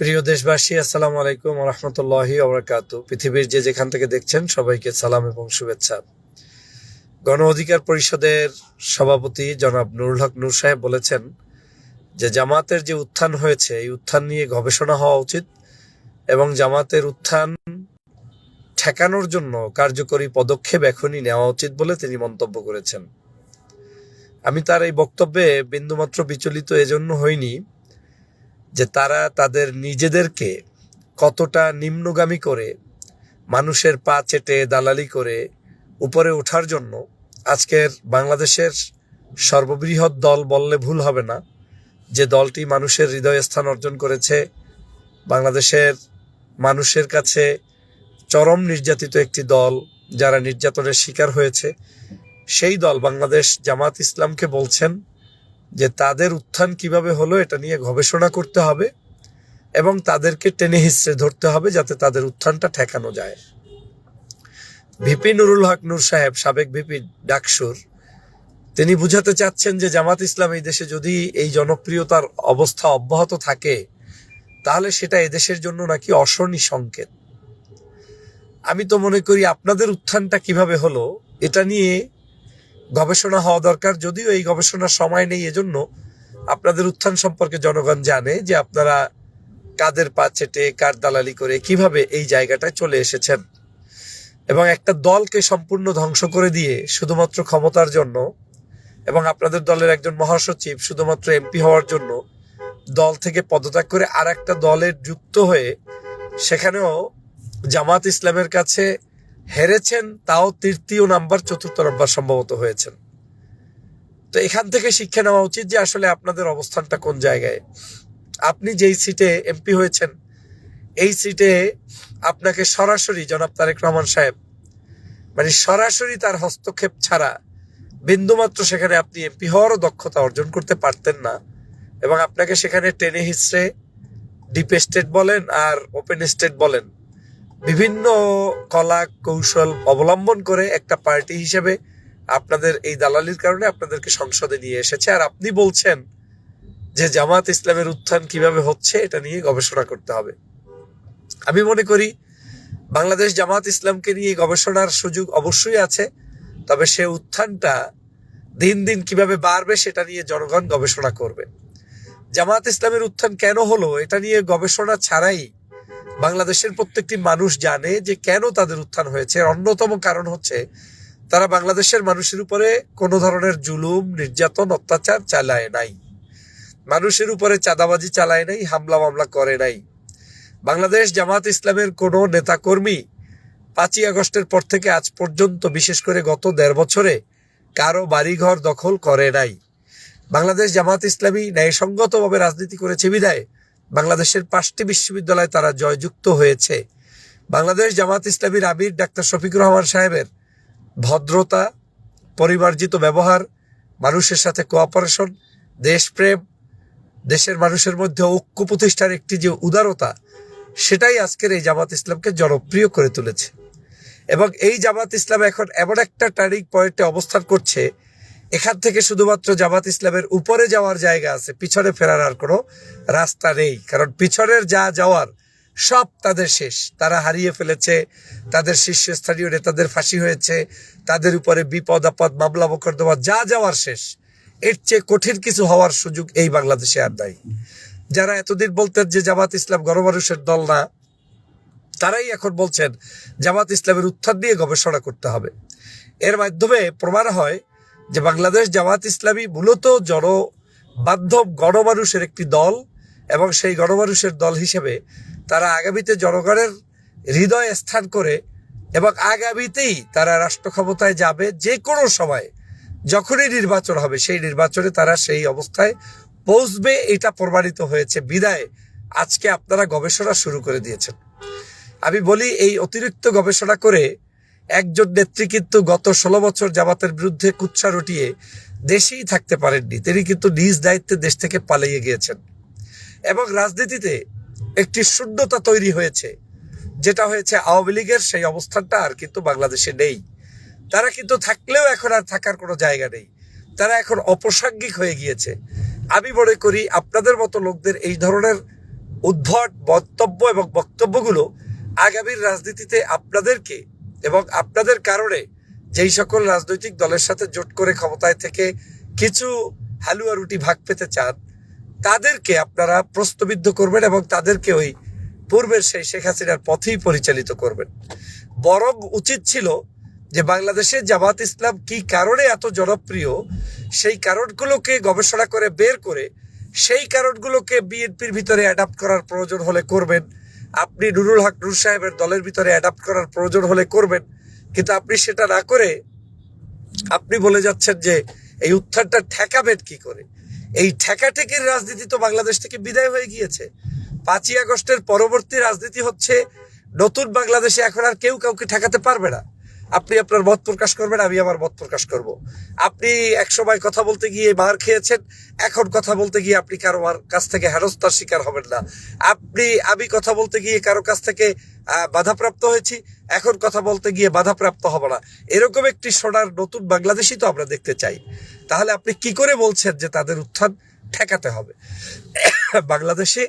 প্রিয় দেশবাসী, আসসালামু আলাইকুম রহমতুল্লাহি ওবরাকাতু পৃথিবীর যে যেখান থেকে দেখছেন সবাইকে সালাম এবং শুভেচ্ছা। গণ অধিকার পরিষদের সভাপতি জনাব নুরুল হক নূর সাহেব বলেছেন যে জামাতের যে উত্থান হয়েছে, এই উত্থান নিয়ে গবেষণা হওয়া উচিত এবং জামাতের উত্থান ঠেকানোর জন্য কার্যকরী পদক্ষেপ এখনই নেওয়া উচিত বলে তিনি মন্তব্য করেছেন। আমি তার এই বক্তব্যে বিন্দুমাত্র বিচলিত এজন্য হইনি। যে তারা তাদের নিজেদেরকে কতটা নিম্নগামী করে, মানুষের পা চেটে দালালি করে উপরে ওঠার জন্য আজকের বাংলাদেশের সর্ববৃহৎ দল বললে ভুল হবে না। যে দলটি মানুষের হৃদয় স্থান অর্জন করেছে, বাংলাদেশের মানুষের কাছে চরম নির্যাতিত একটি দল যারা নির্যাতনের শিকার হয়েছে, সেই দল বাংলাদেশ জামাত ইসলামকে বলছেন যে তাদের উত্থান কীভাবে হলো এটা নিয়ে গবেষণা করতে হবে এবং তাদেরকে টেনে হিসড়ে ধরতে হবে যাতে তাদের উত্থানটা ঠেকানো যায়। ভিপি নুরুল হক নূর সাহেব, সাবেক ভিপি ডাকসুর, তিনি বুঝাতে চাচ্ছেন যে জামাত ইসলাম এই দেশে যদি এই জনপ্রিয়তার অবস্থা অব্যাহত থাকে, তাহলে সেটা এদেশের জন্য নাকি অশনি সংকেত। আমি তো মনে করি আপনাদের উত্থানটা কীভাবে হলো, এটা নিয়ে গবেষণা হওয়া দরকার। যদিও এই গবেষণার সময় নেই, এজন্য আপনাদের উত্থান সম্পর্কে জনগণ জানে যে আপনারা কাদের পা চেটে কার দালালি করে কীভাবে এই জায়গাটায় চলে এসেছেন। এবং একটা দলকে সম্পূর্ণ ধ্বংস করে দিয়ে শুধুমাত্র ক্ষমতার জন্য এবং আপনাদের দলের একজন মহাসচিব শুধুমাত্র এমপি হওয়ার জন্য দল থেকে পদত্যাগ করে আর একটা দলের যুক্ত হয়ে সেখানেও জামাত ইসলামের কাছে হেরেছেন, তাও তৃতীয় নাম্বার, চতুর্থ নাম্বার সম্ভবত হয়েছেন। তো এখান থেকে শিক্ষা নেওয়া উচিত যে আসলে আপনাদের অবস্থানটা কোন জায়গায়। আপনি যেই সিটে এমপি হয়েছেন, এই সিটে আপনাকে সরাসরি জনাব তারেক রহমান সাহেব মানে সরাসরি তার হস্তক্ষেপ ছাড়া বিন্দুমাত্র সেখানে আপনি এমপি হওয়ারও দক্ষতা অর্জন করতে পারতেন না এবং আপনাকে সেখানে টেনে হিসড়ে ডিপ স্টেট বলেন আর ওপেন স্টেট বলেন বিভিন্ন কলা কৌশল অবলম্বন করে একটা পার্টি হিসেবে আপনাদের এই দালালির কারণে আপনাদেরকে সংসদে নিয়ে এসেছে। আর আপনি বলছেন যে জামাত ইসলামের উত্থান কীভাবে হচ্ছে, এটা নিয়ে গবেষণা করতে হবে। আমি মনে করি বাংলাদেশ জামাত ইসলামকে নিয়ে গবেষণার সুযোগ অবশ্যই আছে, তবে সে উত্থানটা দিন দিন কীভাবে বাড়বে সেটা নিয়ে জনগণ গবেষণা করবে। জামাত ইসলামের উত্থান কেন হলো, এটা নিয়ে গবেষণা ছাড়াই বাংলাদেশের প্রত্যেকটি মানুষ জানে যে কেন তাদের উত্থান হয়েছে। অন্যতম কারণ হচ্ছে, তারা বাংলাদেশের মানুষের উপরে কোনো ধরনের জুলুম, নির্যাতন, অত্যাচার চালায় নাই। মানুষের উপরে চাঁদাবাজি চালায় নাই, হামলা মামলা করে নাই। বাংলাদেশ জামাত ইসলামের কোনো নেতাকর্মী পাঁচই আগস্টের পর থেকে আজ পর্যন্ত, বিশেষ করে গত দেড় বছরে, কারও বাড়িঘর দখল করে নাই। বাংলাদেশ জামাত ইসলামী ন্যায়সঙ্গতভাবে রাজনীতি করেছে বিদায় বাংলাদেশের পাঁচটি বিশ্ববিদ্যালয়ে তারা জয়যুক্ত হয়েছে। বাংলাদেশ জামাত ইসলামীর আমির ডাক্তার শফিকুর রহমান সাহেবের ভদ্রতা, পরিমার্জিত ব্যবহার, মানুষের সাথে কোঅপারেশন দেশপ্রেম, দেশের মানুষের মধ্যে ঐক্য প্রতিষ্ঠার একটি যে উদারতা, সেটাই আজকের এই জামাত ইসলামকে জনপ্রিয় করে তুলেছে। এবং এই জামাত ইসলাম এখন এমন একটা টার্নিং পয়েন্টে অবস্থান করছে এখান থেকে শুধুমাত্র জামাত ইসলামের উপরে যাওয়ার জায়গা আছে, পিছনে ফেরার আর কোনো রাস্তা নেই। কারণ পিছনের যা যাওয়ার, সব তাদের শেষ। তারা হারিয়ে ফেলেছে, তাদের শীর্ষস্থানীয় নেতাদের ফাঁসি হয়েছে, তাদের উপরে বিপদ, আপদ, মামলা, মোকদ্দমা, যা যাওয়ার শেষ। এর চেয়ে কঠিন কিছু হওয়ার সুযোগ এই বাংলাদেশে আর নাই। যারা এতদিন বলতেন যে জামাত ইসলাম গণমানুষের দল না, তারাই এখন বলছেন, জামাত ইসলামের উত্থান নিয়ে গবেষণা করতে হবে। এর মাধ্যমে প্রমাণ হয় যে বাংলাদেশ জামাত ইসলামী মূলত জনবান্ধব গণমানুষের একটি দল এবং সেই গণমানুষের দল হিসেবে তারা আগামীতে জনগণের হৃদয় স্থান করে এবং আগামীতেই তারা রাষ্ট্র ক্ষমতায় যাবে যে কোনো সময়। যখনই নির্বাচন হবে, সেই নির্বাচনে তারা সেই অবস্থায় পৌঁছবে, এটা প্রমাণিত হয়েছে বিদায় আজকে আপনারা গবেষণা শুরু করে দিয়েছেন। আমি বলি, এই অতিরিক্ত গবেষণা করে একজন নেত্রী কিন্তু গত ষোলো বছর জামাতের বিরুদ্ধে কুচ্ছা রটিয়ে দেশেই থাকতে পারেননি। তিনি কিন্তু নিজ দায়িত্বে দেশ থেকে পালিয়ে গিয়েছেন। এবং রাজনীতিতে একটি শূন্যতা তৈরি হয়েছে। যেটা হয়েছে আওয়ামী লীগের সেই অবস্থানটা আর কিন্তু বাংলাদেশে নেই। তারা কিন্তু থাকলেও এখন আর থাকার কোনো জায়গা নেই। তারা এখন অপ্রাসঙ্গিক হয়ে গিয়েছে। আমি মনে করি আপনাদের মতো লোকদের এই ধরনের উদ্ভট মন্তব্য এবং বক্তব্যগুলো আগামীর রাজনীতিতে আপনাদেরকে এবং আপনাদের কারণে যেই সকল রাজনৈতিক দলের সাথে জোট করে ক্ষমতায় থেকে কিছু হালুয়া রুটি ভাগ পেতে চান, তাদেরকে আপনারা প্রশ্নবিদ্ধ করবেন এবং তাদেরকে ওই পূর্বের সেই শেখ হাসিনার পথেই পরিচালিত করবেন। বরং উচিত ছিল যে বাংলাদেশে জামাত ইসলাম কি কারণে এত জনপ্রিয়, সেই কারণগুলোকে গবেষণা করে বের করে সেই কারণগুলোকে বিএনপির ভিতরে অ্যাডাপ্ট করার প্রয়োজন হলে করবেন। আপনি নুরুল হক নুর সাহেবের দলের ভিতরে অ্যাডাপ্ট করার প্রয়োজন হলে করবেন। কিন্তু আপনি সেটা না করে আপনি বলে যাচ্ছেন যে এই উত্থানটা ঠেকাবেন কি করে? এই ঠেকাঠেকির রাজনীতি তো বাংলাদেশ থেকে বিদায় হয়ে গিয়েছে। পাঁচই আগস্টের পরবর্তী রাজনীতি হচ্ছে, নতুন বাংলাদেশে এখন আর কেউ কাউকে ঠেকাতে পারবে না। আপনি আপনার মত প্রকাশ করবেন, আমি আমার মত প্রকাশ করব। আপনি এক সময় কথা বলতে গিয়ে মার খেয়েছেন, এখন কথা বলতে গিয়ে আপনি কারও কাছ থেকে হেনস্থার শিকার হবেন না। আপনি, আমি কথা বলতে গিয়ে কারও কাছ থেকে বাধাপ্রাপ্ত হয়েছি, এখন কথা বলতে গিয়ে বাধাপ্রাপ্ত হব না। এরকম একটি সোনার নতুন বাংলাদেশই তো আমরা দেখতে চাই। তাহলে আপনি কি করে বলছেন যে তাদের উত্থান ঠেকাতে হবে? বাংলাদেশে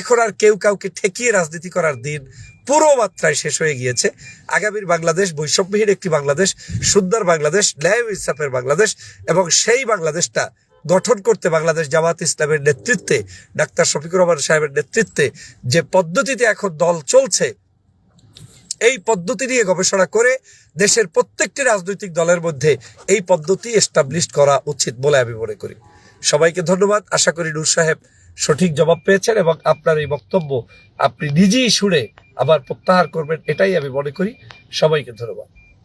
এখন আর কেউ কাউকে ঠেকিয়ে রাজনীতি করার দিন পুরো মাত্রায় শেষ হয়ে গিয়েছে। আগামীর বাংলাদেশ, বৈষম্যহীন একটি বাংলাদেশ, সুন্দর বাংলাদেশ, ন্যায় ও ইনসাফের বাংলাদেশ এবং সেই বাংলাদেশটা গঠন করতে বাংলাদেশ জামাত ইসলামের নেতৃত্বে, ডাক্তার শফিকুর রহমান সাহেবের নেতৃত্বে যে পদ্ধতিতে এখন দল চলছে, এই পদ্ধতি নিয়ে গবেষণা করে দেশের প্রত্যেকটি রাজনৈতিক দলের মধ্যে এই পদ্ধতি এস্টাবলিশ করা উচিত বলে আমি মনে করি। সবাইকে ধন্যবাদ। আশা করি নূর সাহেব সঠিক জবাব পেয়েছেন এবং আপনার এই বক্তব্য আপনি নিজেই শুনে আবার প্রত্যাহার করবেন এটাই আমি মনে করি। সবাইকে ধন্যবাদ।